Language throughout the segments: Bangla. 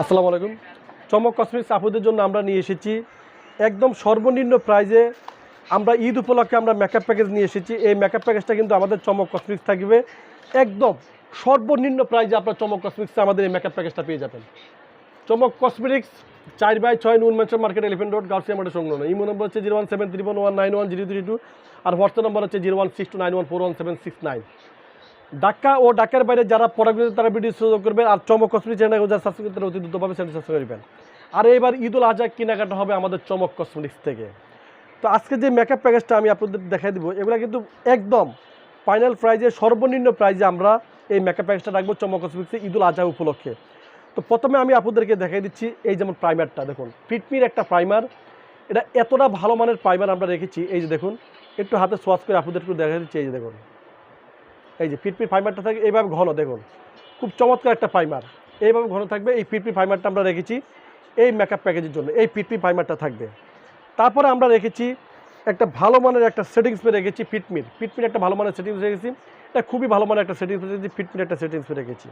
আসসালামু আলাইকুম। চমক কসমিক্স আপুদের জন্য আমরা নিয়ে এসেছি। একদম সর্বনিম্ন প্রাইজে আমরা ঈদ উপলক্ষে আমরা মেকআপ প্যাকেজ নিয়ে এসেছি। এই মেকআপ প্যাকেজটা কিন্তু আমাদের চমক কসমিক্স থাকবে। একদম সর্বনিম্ন প্রাইজে আপনার চমক কসমিক্সে আমাদের এই মেকআপ প্যাকেজটা পেয়ে যাবেন। চমক কসমেটিক্স চার বাই ছয় Noon Mansion Market Elephant Road Gausia market সংলগ্ন। ইমো নম্বর হচ্ছে zero one seven three one one nine one zero three two আর হোয়াটসঅ্যাপ নম্বর হচ্ছে zero one six two nine one four one seven six nine. Dhaka ও ঢাকার বাইরে যারা প্রোডাক্ট তারা ভিডিও সুযোগ করবেন আর চমক কসমেটিক চ্যানেল যারা সাবস্ক্রাইব করতে অতি দ্রুতভাবে চ্যানেল সাবস্ক্রাইব করবেন আর এবার ঈদ উল আজহা কেনাকাটা হবে আমাদের চমক কসমেটিক্স থেকে। তো আজকে যে মেকআপ প্যাকেজটা আমি আপনাদের দেখাই দিব, এগুলো কিন্তু একদম ফাইনাল প্রাইজে সর্বনিম্ন প্রাইজে আমরা এই মেকআপ প্যাকেজটা রাখব চমক কসমেটিক্সে ঈদ উল আজহা উপলক্ষে। তো প্রথমে আমি আপনাদেরকে দেখাই দিচ্ছি এই যেমন প্রাইমারটা দেখুন। ফিটমির একটা প্রাইমার এটা এতটা ভালো মানের প্রাইমার আমরা রেখেছি, এই যে দেখুন। একটু হাতে সোয়াশ করে আপনাদেরকে দেখা দিচ্ছি, এই যে দেখুন। এই যে ফিটপিট ফাইবারটা থাকে, এইভাবে ঘন, দেখুন। খুব চমৎকার একটা ফাইবার। এইভাবে ঘন থাকবে, এই ফিটপি ফাইবারটা আমরা রেখেছি এই মেকআপ প্যাকেজের জন্য, এই ফিটপি ফাইবারটা থাকবে। তারপরে আমরা রেখেছি একটা ভালো মানের একটা সেটিংস স্প্রে রেখেছি ফিটমির ফিটমির একটা ভালো মানের সেটিংস রেখেছি। এটা খুবই ভালো মানের একটা সেটিংস রেখেছি ফিটমির একটা সেটিংস রেখেছি।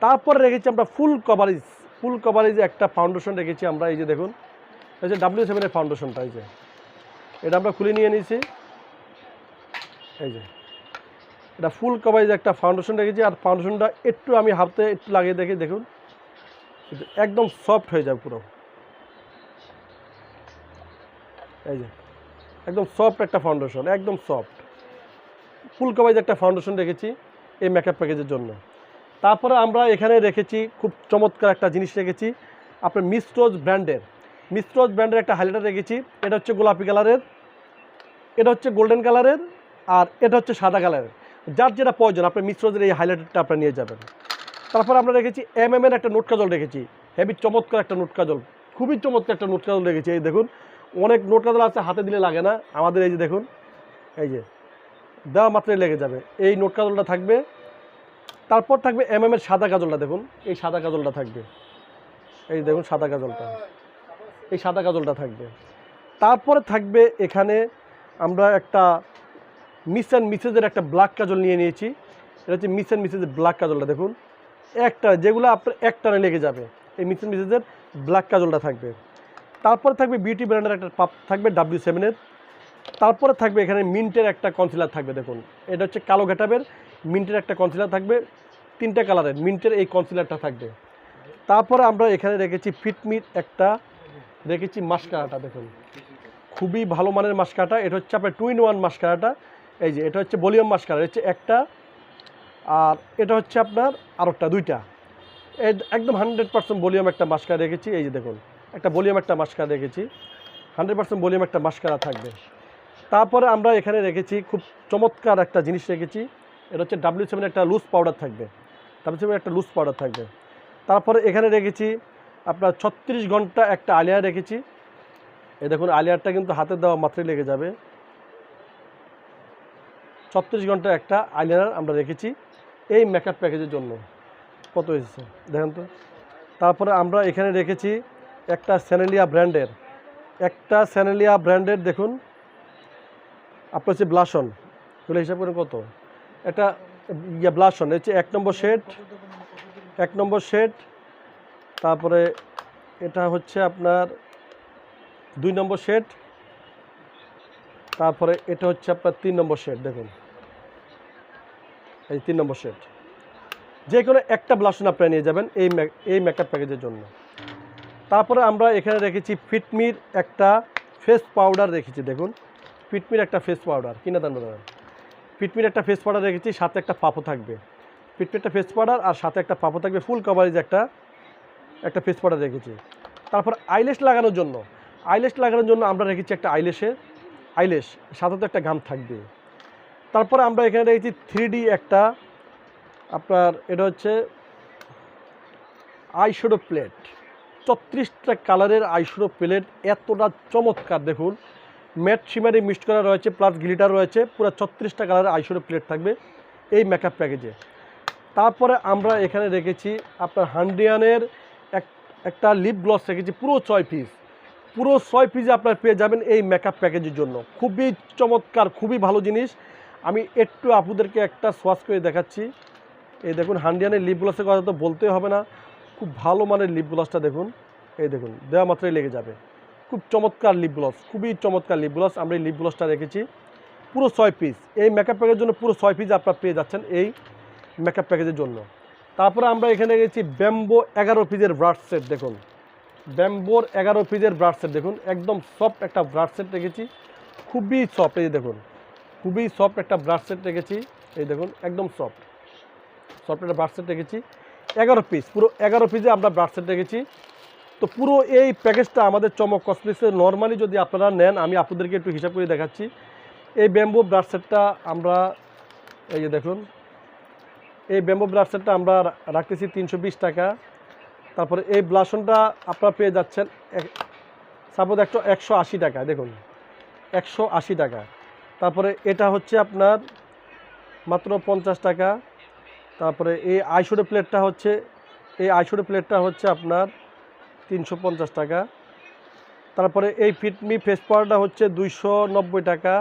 তারপরে রেখেছি আমরা ফুল কভারেজ ফুল কভারেজ একটা ফাউন্ডেশন রেখেছি আমরা, এই যে দেখুন। এই যে ডাব্লিউ সেভেনের ফাউন্ডেশনটা এই যে। এটা আমরা খুলে নিয়ে নিয়েছি। এই যে। এটা ফুল কভারেজ একটা ফাউন্ডেশন রেখেছি আর ফাউন্ডেশনটা একটু আমি হাতে একটু লাগিয়ে দেখি, দেখুন। একদম সফট হয়ে যাবে পুরো। এই যে, একদম সফট একটা ফাউন্ডেশন একদম সফট ফুল কভারেজ একটা ফাউন্ডেশন রেখেছি এই মেকআপ প্যাকেজের জন্য। তারপরে আমরা এখানে রেখেছি খুব চমৎকার একটা জিনিস রেখেছি, আপনার মিস্ট্রোজ ব্র্যান্ডের। মিস্ট্রোজ ব্র্যান্ডের একটা হাইলাইটার রেখেছি, এটা হচ্ছে গোলাপি কালারের এটা হচ্ছে গোল্ডেন কালারের আর এটা হচ্ছে সাদা কালারের যার যেটা প্রয়োজন, আপনি মিশ্রদের এই হাইলাইটারটা আপনি নিয়ে যাবেন। তারপর আমরা রেখেছি এম এম এর একটা নোট কাজল রেখেছি। হেভি চমৎকার একটা নোট কাজল, খুবই চমৎকার একটা নোট কাজল রেখেছি। এই দেখুন, অনেক নোট কাজল আছে, হাতে দিলে লাগে না। আমাদের এই যে দেখুন, এই যে, দেওয়া মাত্রই লেগে যাবে। এই নোট কাজলটা থাকবে। তারপর থাকবে এম এম এর সাদা কাজলটা, দেখুন, এই সাদা কাজলটা থাকবে। এই দেখুন, সাদা কাজলটা, এই সাদা কাজলটা থাকবে। তারপরে থাকবে এখানে আমরা একটা মিস অ্যান্ড মিসেজের একটা ব্ল্যাক কাজল নিয়ে নিয়েছি। এটা হচ্ছে মিস অ্যান্ড মিসেজের ব্ল্যাক কাজলটা, দেখুন। একটা, যেগুলো আপনার একটানে লেগে যাবে, এই মিস অ্যান্ড মিসেজের ব্ল্যাক কাজলটা থাকবে। তারপরে থাকবে বিউটি ব্র্যান্ডের একটা পাপ, থাকবে ডাব্লিউ সেভেনের তারপরে থাকবে এখানে মিন্টের একটা কনসিলার থাকবে, দেখুন। এটা হচ্ছে কালো ঘেটাবের, মিন্টের একটা কনসিলার থাকবে, তিনটা কালারের মিন্টের এই কনসিলারটা থাকবে। তারপরে আমরা এখানে রেখেছি ফিটমিট একটা, রেখেছি মাস্কারাটা, দেখুন। খুবই ভালো মানের মাস্কারাটা, এটা হচ্ছে আপনার টু ইন ওয়ান মাস্কারাটা। এই যে, এটা হচ্ছে ভলিউম মাস্কারা হচ্ছে একটা, আর এটা হচ্ছে আপনার আরেকটা, দুইটা। এ- একদম হান্ড্রেড পার্সেন্ট ভলিউম একটা মাস্কারা রেখেছি, এই যে দেখুন, একটা ভলিউম একটা মাস্কারা রেখেছি, হান্ড্রেড পার্সেন্ট ভলিউম একটা মাস্কারা থাকবে। তারপরে আমরা এখানে রেখেছি খুব চমৎকার একটা জিনিস রেখেছি, এটা হচ্ছে ডাব্লিউ সেভেন একটা লুজ পাউডার থাকবে ডাব্লিউ সেভেন একটা লুজ পাউডার থাকবে। তারপরে এখানে রেখেছি আপনার ছত্রিশ ঘণ্টা একটা আলিয়া রেখেছি, এই দেখুন আলিয়ারটা কিন্তু হাতে দেওয়া মাত্রই লেগে যাবে। ছত্রিশ ঘণ্টা একটা আইলাইনার আমরা রেখেছি এই মেকআপ প্যাকেজের জন্য। কত এসেছে দেখেন তো। তারপরে আমরা এখানে রেখেছি একটা স্যানেলিয়া ব্র্যান্ডের একটা স্যানেলিয়া ব্র্যান্ডের দেখুন, আপনার হচ্ছে ব্লাসন এগুলো হিসাব করে কত? এটা ইয়া ব্লাসন হচ্ছে এক নম্বর শেড এক নম্বর শেড তারপরে এটা হচ্ছে আপনার দুই নম্বর শেড তারপরে এটা হচ্ছে আপনার তিন নম্বর শেড দেখুন। এই তিন নম্বর শেড যে কোনো একটা ব্লাসন আপনারা নিয়ে যাবেন এই এই মেকআপ প্যাকেজের জন্য। তারপরে আমরা এখানে রেখেছি ফিটমির একটা ফেস পাউডার রেখেছি, দেখুন। ফিটমির একটা ফেস পাউডার কিনা দাম দাদা ফিটমির একটা ফেস পাউডার রেখেছি, সাথে একটা পাপো থাকবে। ফিটমির একটা ফেস পাউডার আর সাথে একটা পাপো থাকবে ফুল কভারেজ একটা একটা ফেস পাউডার রেখেছি। তারপর আইলেশ লাগানোর জন্য আইলেশ লাগানোর জন্য আমরা রেখেছি একটা আইলেশের আইলেশ সাথে তো একটা গাম থাকবে। তারপরে আমরা এখানে রেখেছি থ্রি একটা, আপনার এটা হচ্ছে আইশ্যাডো প্লেট চত্রিশটা কালারের আইশ্যাডো প্লেট এতটা চমৎকার, দেখুন। ম্যাট শিমারি মিক্সড করা রয়েছে প্লাস গ্লিটার রয়েছে, পুরো ছত্রিশটা কালারের আইশ্যাডো প্লেট থাকবে এই মেকআপ প্যাকেজে তারপরে আমরা এখানে রেখেছি আপনার হান্ডিয়ানের এক, একটা লিপ গ্লস রেখেছি, পুরো ছয় পিস পুরো ছয় পিসে আপনার পেয়ে যাবেন এই মেকআপ প্যাকেজের জন্য। খুবই চমৎকার, খুবই ভালো জিনিস। আমি একটু আপুদেরকে একটা সোয়াশ করে দেখাচ্ছি। এই দেখুন, হান্ডিয়ানের লিপ গ্লসের কথা তো বলতেই হবে না। খুব ভালো মানের লিপ গ্লসটা দেখুন। এই দেখুন, দেওয়া মাত্রই লেগে যাবে। খুব চমৎকার লিপ গ্লস খুবই চমৎকার লিপ গ্লস আমরা এই লিপ গ্লসটা রেখেছি। পুরো ছয় পিস এই মেকআপ প্যাকের জন্য পুরো ছয় পিস আপনারা পেয়ে যাচ্ছেন এই মেকআপ প্যাকেজের জন্য। তারপরে আমরা এখানে গেছি ব্যাম্বো এগারো পিসের ব্রাশ সেট দেখুন। ব্যাম্বোর এগারো পিসের ব্রাশ সেট দেখুন। একদম সফট একটা ব্রাশ সেট রেখেছি। খুবই সফট এই দেখুন। খুবই সফট একটা ব্রাশ সেট রেখেছি। এই দেখুন, একদম সফট সফট একটা ব্রাশ সেট রেখেছি। এগারো পিস পুরো এগারো পিসে আমরা ব্রাশ সেট রেখেছি। তো পুরো এই প্যাকেজটা আমাদের চমক কসমেটিক্সে নর্মালি যদি আপনারা নেন, আমি আপনাদেরকে একটু হিসাব করে দেখাচ্ছি। এই ব্যাম্বো ব্রাশ সেটটা আমরা, এই যে দেখুন, এই ব্যাম্বো ব্রাশ সেটটা আমরা রাখতেছি তিনশো বিশ টাকা। তারপরে এই ব্লাসনটা আপনারা পেয়ে যাচ্ছেন সাপোজ একশো একশো টাকা দেখুন, একশো আশি টাকা। তারপরে এটা হচ্ছে আপনার মাত্র পঞ্চাশ টাকা। তারপরে এই আইশোডো প্লেটটা হচ্ছে, এই আইশোডো প্লেটটা হচ্ছে আপনার তিনশো পঞ্চাশ টাকা। তারপরে এই ফিটমি ফেস পাউডারটা হচ্ছে দুইশো নব্বই টাকা।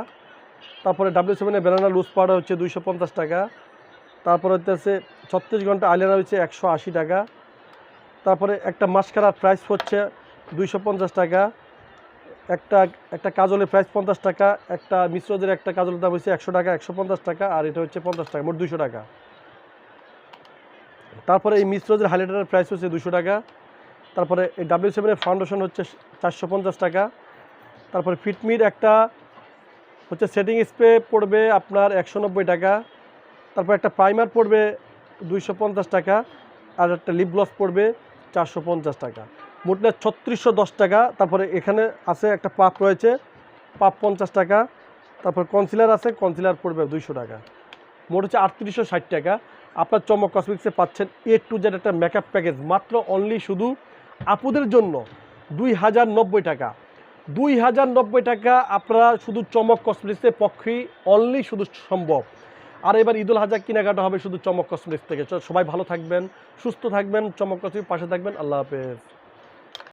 তারপরে ডাব্লিউ সেভেনের ব্যানানা লুজ পাউডার হচ্ছে দুইশো পঞ্চাশ টাকা। তারপরে হচ্ছে ছত্রিশ ঘণ্টা আইলাইনার হচ্ছে একশো আশি টাকা। তারপরে একটা মাস্কারার প্রাইস হচ্ছে দুইশো পঞ্চাশ টাকা। একটা একটা কাজলের প্রাইস পঞ্চাশ টাকা, একটা মিশ্রদের একটা কাজলের দাম হচ্ছে একশো টাকা, একশো পঞ্চাশ টাকা, আর এটা হচ্ছে পঞ্চাশ টাকা, মোট দুশো টাকা। তারপরে এই মিশ্রদের হাইলাইটারের প্রাইস হচ্ছে দুশো টাকা। তারপরে এই ডাব্লিউ সেভেনের ফাউন্ডেশন হচ্ছে চারশো পঞ্চাশ টাকা। তারপরে ফিটমির একটা হচ্ছে সেটিং স্প্রে পড়বে আপনার একশো নব্বই টাকা। তারপর একটা প্রাইমার পড়বে দুইশো পঞ্চাশ টাকা, আর একটা লিপ গ্লস পড়বে চারশো পঞ্চাশ টাকা। মোটটা ছত্রিশশো দশ টাকা। তারপরে এখানে আছে একটা পাপ রয়েছে, পাপ পঞ্চাশ টাকা। তারপর কনসিলার আছে কনসিলার পড়বে দুইশো টাকা। মোট হচ্ছে আটত্রিশশো ষাট টাকা। আপনার চমক কসমেটিক্সে পাচ্ছেন এ টু জেড একটা মেকআপ প্যাকেজ মাত্র অনলি শুধু আপুদের জন্য দুই হাজার নব্বই টাকা। দুই হাজার নব্বই টাকা আপনারা শুধু চমক কসমেটিক্সের পক্ষেই অনলি শুধু সম্ভব। আর এবার ঈদুল হাজার কেনাকাটা হবে শুধু চমক কসমেটিক্স থেকে। সবাই ভালো থাকবেন, সুস্থ থাকবেন, চমক কসমেটিক্স পাশে থাকবেন। আল্লাহ হাফেজ।